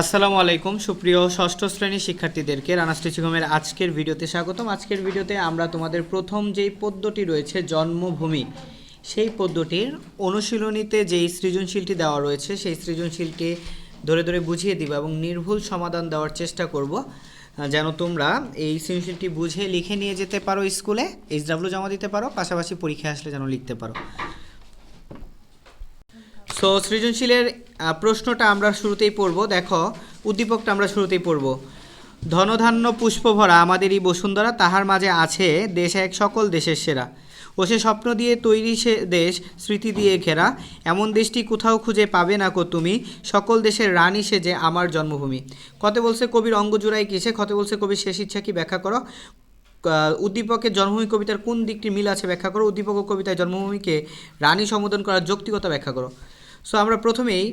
আসসালামু আলাইকুম। সুপ্রিয় ষষ্ঠ শ্রেণির শিক্ষার্থীদেরকে রানা স্টেচিকমের আজকের ভিডিওতে স্বাগতম। আজকের ভিডিওতে আমরা তোমাদের প্রথম যেই পদ্যটি রয়েছে, জন্মভূমি, সেই পদ্যটির অনুশীলনীতে যেই সৃজনশীলটি দেওয়া রয়েছে, সেই সৃজনশীলটি ধরে ধরে বুঝিয়ে দিব এবং নির্ভুল সমাধান দেওয়ার চেষ্টা করব। যেন তোমরা এই সৃজনশীলটি বুঝে লিখে নিয়ে যেতে পারো স্কুলে এইচ ডাব্লিউ জমা দিতে পারো, পাশাপাশি পরীক্ষায় আসলে যেন লিখতে পারো। সো সৃজনশীলের প্রশ্নটা আমরা শুরুতেই পড়ব। দেখো, উদ্দীপকটা আমরা শুরুতেই পড়ব। ধনধান্য পুষ্পভরা আমাদেরই বসুন্ধরা, তাহার মাঝে আছে দেশ এক সকল দেশের সেরা। ও সে স্বপ্ন দিয়ে তৈরি সে দেশ, স্মৃতি দিয়ে ঘেরা। এমন দেশটি কোথাও খুঁজে পাবে না কো তুমি? সকল দেশের রানী সে যে আমার জন্মভূমি। কত বলছে কবির অঙ্গজোড়ায় কিসে কত বলছে কবির শেষ ইচ্ছা কি? ব্যাখ্যা করো। উদ্দীপকের জন্মভূমি কবিতার কোন দিকটি মিল আছে ব্যাখ্যা করো। উদ্দীপক কবিতায় জন্মভূমিকে রানী সম্বোধন করার যৌক্তিকতা ব্যাখ্যা করো। সো আমরা প্রথমেই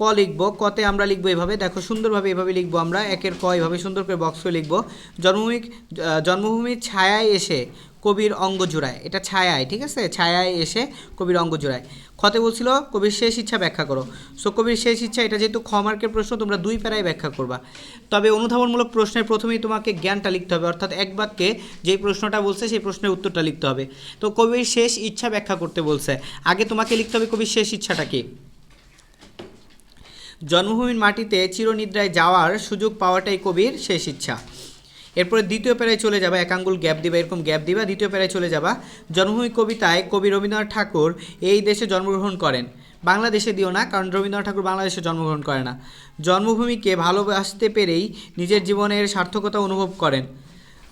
ক লিখব। কতে আমরা লিখব এভাবে। দেখো, সুন্দরভাবে এভাবে লিখব আমরা। একের ক এভাবে সুন্দর করে বক্স করে লিখব। জন্মভূমি জন্মভূমির ছায়ায় এসে কবির অঙ্গ জোড়ায়। এটা ছায়ায়, ঠিক আছে? ছায়ায় এসে কবির অঙ্গ জোড়ায়। খতে বলছিল, কবির শেষ ইচ্ছা ব্যাখ্যা করো। সো কবির শেষ ইচ্ছা, এটা যেহেতু খ মার্কের প্রশ্ন, তোমরা দুই প্যারায় ব্যাখ্যা করবা। তবে অনুধাবনমূলক প্রশ্নের প্রথমেই তোমাকে জ্ঞানটা লিখতে হবে। অর্থাৎ এক বাক্যে যেই প্রশ্নটা বলছে, সেই প্রশ্নের উত্তরটা লিখতে হবে। তো, কবির শেষ ইচ্ছা ব্যাখ্যা করতে বলছে। আগে তোমাকে লিখতে হবে কবির শেষ ইচ্ছাটা কি? জন্মভূমির মাটিতে চিরনিদ্রায় যাওয়ার সুযোগ পাওয়াটাই কবির শেষ ইচ্ছা। এরপরে দ্বিতীয় প্যারায় চলে যাবা, এক আঙ্গুল গ্যাপ দিবা, এরকম গ্যাপ দিবা, দ্বিতীয় প্যারায় চলে যাবা। জন্মভূমি কবিতায় কবি রবীন্দ্রনাথ ঠাকুর এই দেশে জন্মগ্রহণ করেন। বাংলাদেশে দিও না, কারণ রবীন্দ্রনাথ ঠাকুর বাংলাদেশে জন্মগ্রহণ করে না। জন্মভূমিকে ভালোবাসতে পেরেই নিজের জীবনের সার্থকতা অনুভব করেন।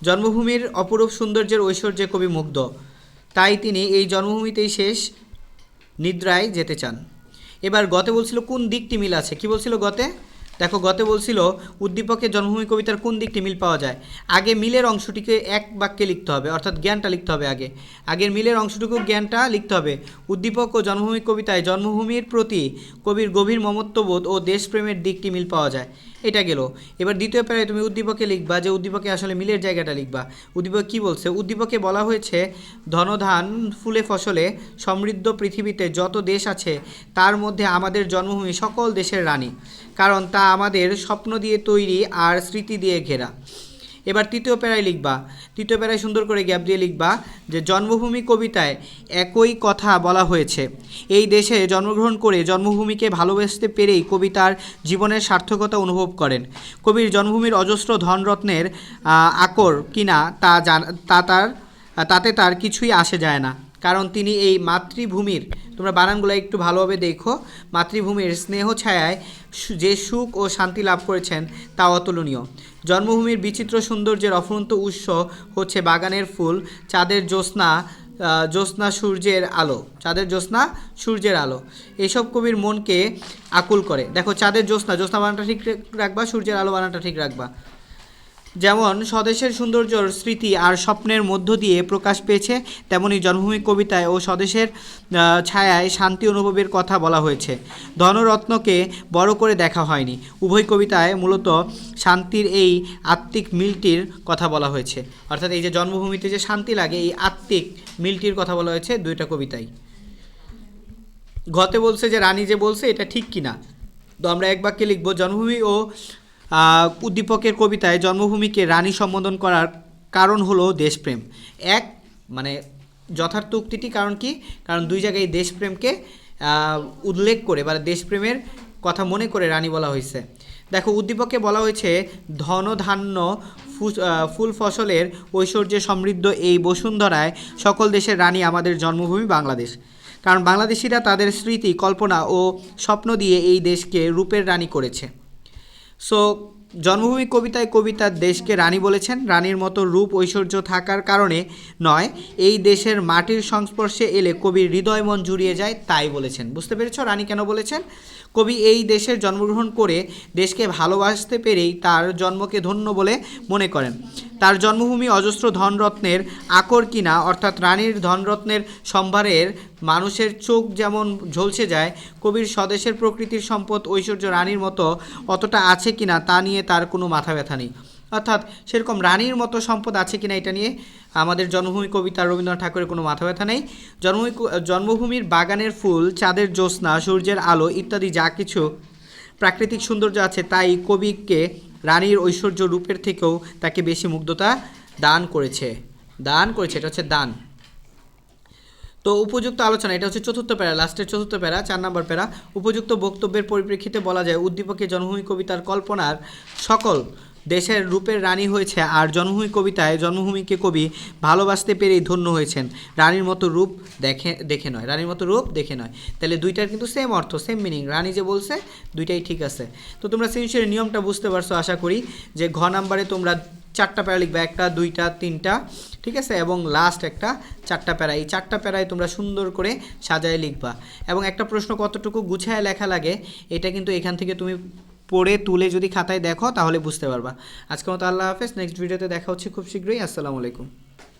জন্মভূমির অপরূপ সৌন্দর্যের ঐশ্বর্যে কবি মুগ্ধ। তাই তিনি এই জন্মভূমিতেই শেষ নিদ্রায় যেতে চান। এবার গতে বলছিল কোন দিকটি মিল আছে? কি বলছিল গতে? দেখো, গতে বলছিল, উদ্দীপকের জন্মভূমি কবিতার কোন দিকটি মিল পাওয়া যায়? আগে মিলের অংশটিকে এক বাক্যে লিখতে হবে, অর্থাৎ জ্ঞানটা লিখতে হবে আগে। আগের মিলের অংশটুকু জ্ঞানটা লিখতে হবে। উদ্দীপক ও জন্মভূমি কবিতায় জন্মভূমির প্রতি কবির গভীর মমত্ববোধ ও দেশপ্রেমের দিকটি মিল পাওয়া যায়। এটা গেল। এবার দ্বিতীয় প্যারায় তুমি উদ্দীপকে লিখবা যে উদ্দীপকে আসলে মিলের জায়গাটা লিখবা। উদ্দীপক কি বলছে? উদ্দীপকে বলা হয়েছে, ধনধান ফুলে ফসলে সমৃদ্ধ পৃথিবীতে যত দেশ আছে, তার মধ্যে আমাদের জন্মভূমি সকল দেশের রানী। কারণ তা আমাদের স্বপ্ন দিয়ে তৈরি আর স্মৃতি দিয়ে ঘেরা। এবার তৃতীয় প্যারায় লিখবা। তৃতীয় প্যারায় সুন্দর করে গ্যাপ দিয়ে লিখবা যে জন্মভূমি কবিতায় একই কথা বলা হয়েছে। এই দেশে জন্মগ্রহণ করে জন্মভূমিকে ভালোবাসতে পেরেই কবিতার জীবনের সার্থকতা অনুভব করেন। কবির জন্মভূমির অজস্র ধনরত্নের আকর কিনা তা তা তার, তাতে তার কিছুই আসে যায় না। কারণ তিনি এই মাতৃভূমির, তোমরা বানানগুলো একটু ভালোভাবে দেখো, মাতৃভূমির স্নেহ ছায়ায় যে সুখ ও শান্তি লাভ করেছেন তা অতুলনীয়। জন্মভূমির বিচিত্র সৌন্দর্যের অফুরন্ত উৎস হচ্ছে বাগানের ফুল, চাঁদের জ্যোৎস্না জ্যোৎস্না সূর্যের আলো, চাঁদের জ্যোৎস্না সূর্যের আলো। এইসব কবির মনকে আকুল করে। দেখো, চাঁদের জ্যোৎস্না জ্যোৎস্না বানানটা ঠিক রাখবা, সূর্যের আলো বানানটা ঠিক রাখবা। যেমন স্বদেশের সৌন্দর্যর স্মৃতি আর স্বপ্নের মধ্য দিয়ে প্রকাশ পেয়েছে, তেমনি জন্মভূমি কবিতায় ও স্বদেশের ছায়ায় শান্তি অনুভবের কথা বলা হয়েছে। ধনরত্নকে বড় করে দেখা হয়নি। উভয় কবিতায় মূলত শান্তির এই আত্মিক মিলটির কথা বলা হয়েছে। অর্থাৎ এই যে জন্মভূমিতে যে শান্তি লাগে, এই আত্মিক মিলটির কথা বলা হয়েছে দুইটা কবিতায়। ঘতে বলছে যে, রানী যে বলছে, এটা ঠিক কিনা? তো আমরা এক বাক্যে লিখব, জন্মভূমি ও উদ্দীপকের কবিতায় জন্মভূমিকে রানী সম্বোধন করার কারণ হলো দেশপ্রেম। এক মানে যথার্থ উক্তিটি কারণ কি? কারণ দুই জায়গায় দেশপ্রেমকে উল্লেখ করে বা দেশপ্রেমের কথা মনে করে রানী বলা হয়েছে। দেখো, উদ্দীপকে বলা হয়েছে ধনধান্য ফুল ফসলের ঐশ্বর্যে সমৃদ্ধ এই বসুন্ধরায় সকল দেশের রানী আমাদের জন্মভূমি বাংলাদেশ। কারণ বাংলাদেশিরা তাদের স্মৃতি, কল্পনা ও স্বপ্ন দিয়ে এই দেশকে রূপের রানী করেছে। সো জন্মভূমি কবিতায় কবিতার দেশকে রানী বলেছেন। রানীর মতো রূপ ঐশ্বর্য থাকার কারণে নয়, এই দেশের মাটির সংস্পর্শে এলে কবির হৃদয় মন জুড়িয়ে যায়, তাই বলেছেন। বুঝতে পেরেছ রানী কেন বলেছেন? কবি এই দেশের জন্মগ্রহণ করে দেশকে ভালোবাসতে পেরেই তার জন্মকে ধন্য বলে মনে করেন। তার জন্মভূমি অজস্র ধনরত্নের আকর কিনা, অর্থাৎ রানীর ধনরত্নের সম্ভারের মানুষের চোখ যেমন ঝলসে যায়, কবির স্বদেশের প্রকৃতির সম্পদ ঐশ্বর্য রানীর মতো অতটা আছে কিনা তা নিয়ে তার কোনো মাথা ব্যথা নেই। অর্থাৎ সেরকম রানীর মতো সম্পদ আছে কিনা এটা নিয়ে আমাদের জন্মভূমি কবিতা রবীন্দ্রনাথ ঠাকুরের কোনো মাথা ব্যথা নেই। জন্মভূমি জন্মভূমির বাগানের ফুল, চাঁদের জ্যোৎস্না, সূর্যের আলো ইত্যাদি যা কিছু প্রাকৃতিক সৌন্দর্য আছে, তাই কবিকে রানীর ঐশ্বর্য রূপের থেকেও তাকে বেশি মুগ্ধতা দান করেছে। দান করেছে, এটা হচ্ছে দান। তো উপযুক্ত আলোচনা, এটা হচ্ছে চতুর্থ প্যারা, লাস্টের চতুর্থ প্যারা, চার নম্বর প্যারা। উপযুক্ত বক্তব্যের পরিপ্রেক্ষিতে বলা যায়, উদ্দীপকের জনভূমি কবিতার কল্পনার সকল দেশের রূপের রানী হয়েছে আর জন্মভূমি কবিতায় জন্মভূমিকে কবি ভালোবাসতে পেরেই ধন্য হয়েছেন। রানীর মতো রূপ দেখে দেখে নয়। রানীর মতো রূপ দেখে নয়। তাহলে দুইটার কিন্তু সেম অর্থ সেম মিনিং রানী যে বলছে, দুইটাই ঠিক আছে। তো তোমরা সিনসিয়ার নিয়মটা বুঝতে পারছ, আশা করি, যে ঘ নাম্বারে তোমরা চারটা প্যারা লিখবে, একটা, দুইটা, তিনটা, ঠিক আছে? এবং লাস্ট একটা চারটা প্যারা। এই চারটা প্যারায় তোমরা সুন্দর করে সাজায় লিখবা। এবং একটা প্রশ্ন কতটুকু গুছায় লেখা লাগে, এটা কিন্তু এখান থেকে তুমি পড়ে তুলে যদি খাতায় দেখো, তাহলে বুঝতে পারবা। আজকে মতো আল্লাহ হাফেজ নেক্সট ভিডিওতে দেখা হচ্ছে খুব শীঘ্রই। আসসালামু আলাইকুম।